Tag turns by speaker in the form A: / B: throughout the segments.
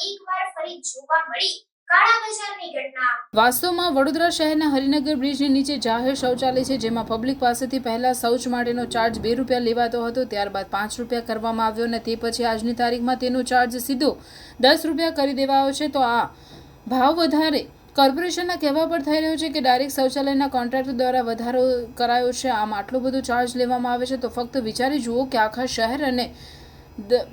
A: જોવા મળી. કાળા બજારની ઘટના.
B: વાસ્તવમાં વડોદરા શહેરના હરિનગર બ્રિજની નીચે જાહેર શૌચાલય છે, જેમાં પબ્લિક પાસેથી પહેલા શૌચ માટેનો ચાર્જ બે રૂપિયા લેવાતો હતો, ત્યારબાદ પાંચ રૂપિયા કરવામાં આવ્યો અને તે પછી આજની તારીખમાં તેનો ચાર્જ સીધો દસ રૂપિયા કરી દેવાયો છે. તો આ ભાવ વધારે કોર્પોરેશનના કહેવા પર થઈ રહ્યો છે કે ડાયરેક્ટ શૌચાલયના કોન્ટ્રાક્ટર દ્વારા વધારો કરાયો છે. આમ આટલો બધો ચાર્જ લેવામાં આવે છે. તો ફક્ત વિચારી જુઓ કે આખા શહેર અને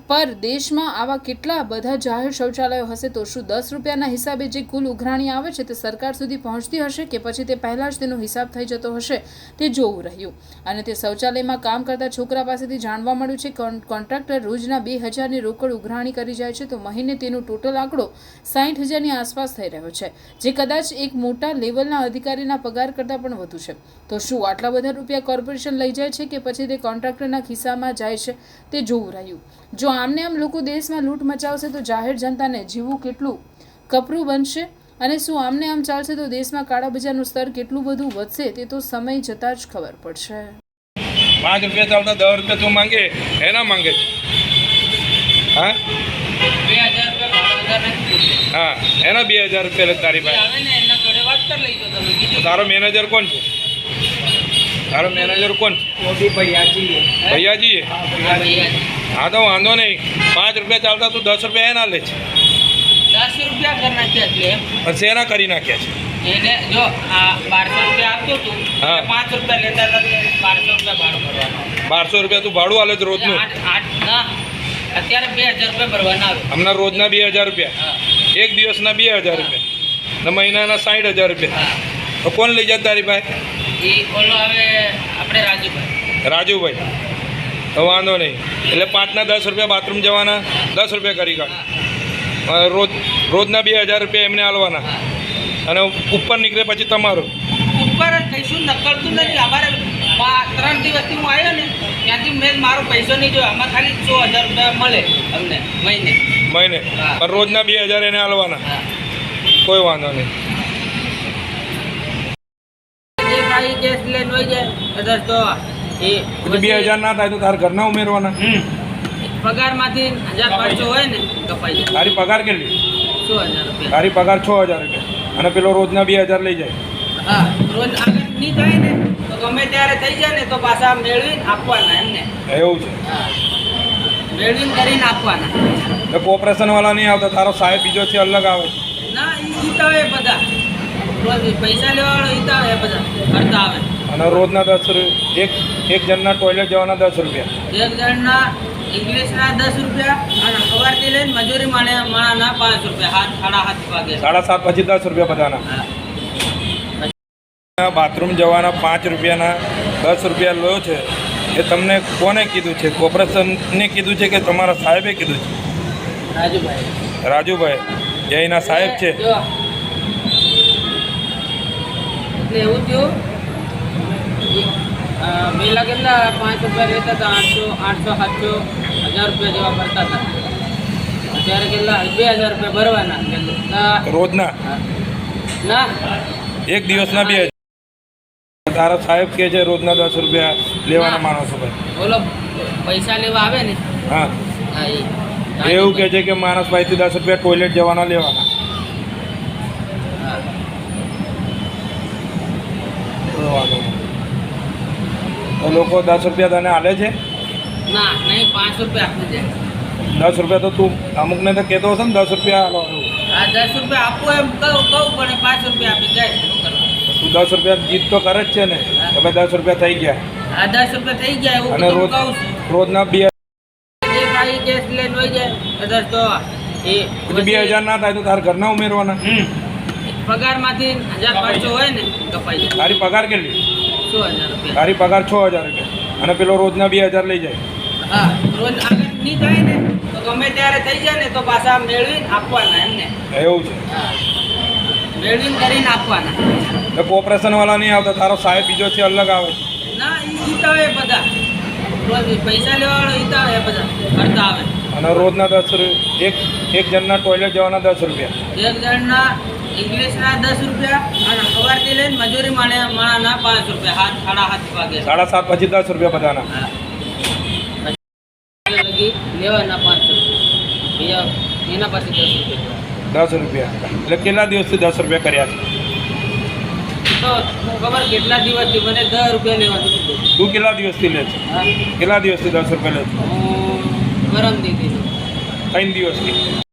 B: પર દેશમાં આવા કેટલા બધા જાહેર શૌચાલયો હશે તો શું દસ રૂપિયાના હિસાબે જે કુલ ઉઘરાણી આવે છે તે સરકાર સુધી પહોંચતી હશે કે પછી તે પહેલાં જ તેનો હિસાબ થઈ જતો હશે તે જોવું રહ્યું. અને તે શૌચાલયમાં કામ કરતા છોકરા પાસેથી જાણવા મળ્યું છે કોન- કોન્ટ્રાક્ટર રોજના બે હજારની રોકડ ઉઘરાણી કરી જાય છે તો મહિને તેનો ટોટલ આંકડો સાઠ હજારની આસપાસ થઈ રહ્યો છે, જે કદાચ એક મોટા લેવલના અધિકારીના પગાર કરતાં પણ વધુ છે. તો શું આટલા બધા રૂપિયા કોર્પોરેશન લઈ જાય છે કે પછી તે કોન્ટ્રાક્ટરના ખિસ્સામાં જાય છે તે જોવું રહ્યું. જો આમને આમ લોકો દેશમાં લૂંટ મચાવશે તો જાહેર જનતાને જીવવું કેટલું કપરું બનશે? અને શું આમને આમ ચાલશે તો દેશમાં કાળા બજારનું સ્તર કેટલું બધું વધશે તે તો સમય જતાં જ ખબર પડશે.
C: પાંચ રૂપિયા ચાલતા દસ રૂપિયા તું માંગે એના માંગે. હા. હા એના બે હજાર રૂપિયા તારી પાસે.
D: આવે ને એના જોડે વાત કરી લેજો તમે
C: તો
D: બીજું
C: તારો મેનેજર કોણ છે? તારો મેનેજર કોણ? ભૈયાજી
D: હા,
C: તો વાંધો નહીં. પાંચ રૂપિયા ચાલતા તું દસ રૂપિયા એના લે છે.
D: દસ રૂપિયા કરી નાખ્યા એટલે એમ.
C: કરી નાખ્યા છે?
D: એને જો આ બારસો રૂપિયા આપતો તું
C: હા.
D: પાંચ રૂપિયા લેતા હતા બારસો રૂપિયા ભાડું ભરવાનું.
C: બારસો રૂપિયા તું ભાડું આલે છે રોજનું?
D: અત્યારે બે હજાર રૂપિયા ભરવાના આવે.
C: હમણાં રોજના બે હજાર રૂપિયા? એક દિવસના બે હજાર રૂપિયા? ને મહિનાના સાઠ હજાર રૂપિયા? તો કોણ લઈ જાય તારી પાસે?
D: એ આપણે રાજુભાઈ.
C: રાજુભાઈ. તો વાંધો નહીં. એટલે પાંચના દસ રૂપિયા બાથરૂમ જવાના દસ રૂપિયા કરી કાઢ. રોજ રોજના બે હજાર રૂપિયા એમને આલવાના. અને ઉપર નીકળે પછી તમારું.
D: ઉપર જ કહીશું નકળતું નથી. અમારે ત્રણ દિવસથી હું આવ્યો ને ત્યાંથી મેં મારો પૈસો નહીં જોયો. આમાં ખાલી સો હજાર રૂપિયા મળે અમને મહિને.
C: મહિને. પણ રોજના બે હજાર એને આલવાના. કોઈ વાંધો નહીં.
D: જે કેસ લઈને હોય જાય કદાચ તો એ
C: બે હજાર ના થાય તો તારા ઘરના ઉમેરવાના.
D: પગારમાંથી હજાર પાંચસો હોય ને કપાઈ જાય.
C: તારી પગાર કેટલી?
D: છ હજાર રૂપિયા.
C: તારી પગાર છ હજાર રૂપિયા. અને પેલો રોજના બે હજાર લઈ જાય.
D: હા રોજ આગળ નહીં થાય ને તો ગમે ત્યારે થઈ જાય ને તો પાછા મેળવીને આપવાના એમને.
C: એવું છે.
D: હા. મેળવીને કરીને આપવાના.
C: એટલે વાળા નહીં આવતા તારો સાહેબ બીજો છે અલગ આવે.
D: ના એ તો હોય બધા. રોજ પૈસા લેવાવાળો ઈતા હોય બધા કરતા આવે.
C: અને રોજના દસ રૂપિયા એક એક જણના ટોયલેટ જવાના દસ રૂપિયા.
D: એક જણના ઇંગ્લિશના દસ રૂપિયા અને સવારથી લઈને મજૂરી માણે માણાના પાંચ રૂપિયા હાથ સાડા હાથ વાગે.
C: સાડા સાત પછી દસ રૂપિયા બધાના. બાથરૂમ જવાના પાંચ રૂપિયાના દસ રૂપિયા લો છે. એ તમને કોને કીધું છે? કોર્પોરેશનને કીધું છે કે તમારા સાહેબે કીધું છે?
D: રાજુભાઈ.
C: રાજુભાઈ એ સાહેબ છે.
D: એટલે એવું થયું. પહેલાં કેટલા? પાંચ રૂપિયા લેતા હતા આઠસો આઠસો સાતસો હજાર રૂપિયા જેવા ભરતા હતા. અત્યારે કેટલા? બે હજાર રૂપિયા ભરવાના
C: રોજના?
D: ના.
C: એક દિવસના બે તારા સાહેબ કે છે રોજના દસ રૂપિયા લેવાના માણસો ભાઈ.
D: બોલો પૈસા લેવા આવે ને?
C: હા.
D: હા
C: એવું કે છે કે માણસ ભાઈથી દસ રૂપિયા ટોયલેટ જવાના લેવાના. તો તો લોકો દસ રૂપિયા તને આલે છે?
D: ના નહીં પાંચ રૂપિયા આપવું છે.
C: દસ રૂપિયા તો તું અમુકને તો કહેતો હશે ને દસ રૂપિયા આલો.
D: દસ રૂપિયા આપવું એમ કહું કહું પણ પાંચ રૂપિયા આપી જાય
C: તું દસ રૂપિયા જીત તો કરે જ છે ને કે ભાઈ દસ રૂપિયા થઈ ગયા.
D: આ દસ રૂપિયા થઈ ગયા એવું
C: અને રોજ રોજના બે
D: જે લઈને વહી જાય કદાચ તો એ
C: બે હજાર ના થાય તો તારા ઘરના ઉમેરવાના.
D: પગારમાંથી હજાર પાંચસો હોય ને કપાઈ જાય.
C: તારી પગાર કેટલી?
D: છ હજાર રૂપિયા.
C: તારી પગાર છ હજાર રૂપિયા. અને પેલો રોજના બે હજાર લઈ જાય.
D: હા રોજ આગળ નહીં થાય ને તો ગમે ત્યારે થઈ જાય ને તો પાછા મેળવીને આપવાના એમને.
C: એવું છે.
D: મેળવીને કરીને આપવાના.
C: એટલે કોર્પોરેશન વાળા નહીં આવતા તારો સાહેબ બીજો છે અલગ આવે.
D: ના એ બધા. રોજ પૈસા લેવાવાળો બધા. કરતા આવે.
C: અને રોજના દસ રૂપિયા એક એક જણના ટોયલેટ જવાના દસ રૂપિયા.
D: એક જણના ઇંગ્લિશના દસ રૂપિયા અને સવારથી લઈને મજૂરી માણે માણાના પાંચ રૂપિયા હાથ સાડા હાથ વાગે.
C: સાડા સાત પછી દસ રૂપિયા બધાના.
D: લગી લેવાના પાંચ રૂપિયા. એના પાસે દસ રૂપિયા.
C: દસ રૂપિયા. એટલે કેટલા દિવસથી દસ રૂપિયા કર્યા છે?
D: તો ખબર કેટલા દિવસથી મને દસ રૂપિયા લેવાનું
C: તું કેટલા દિવસથી લે છે? કેટલા દિવસથી દસ રૂપિયા લે છે?
D: ગરમ દીધી.
C: ત્રણ દિવસથી.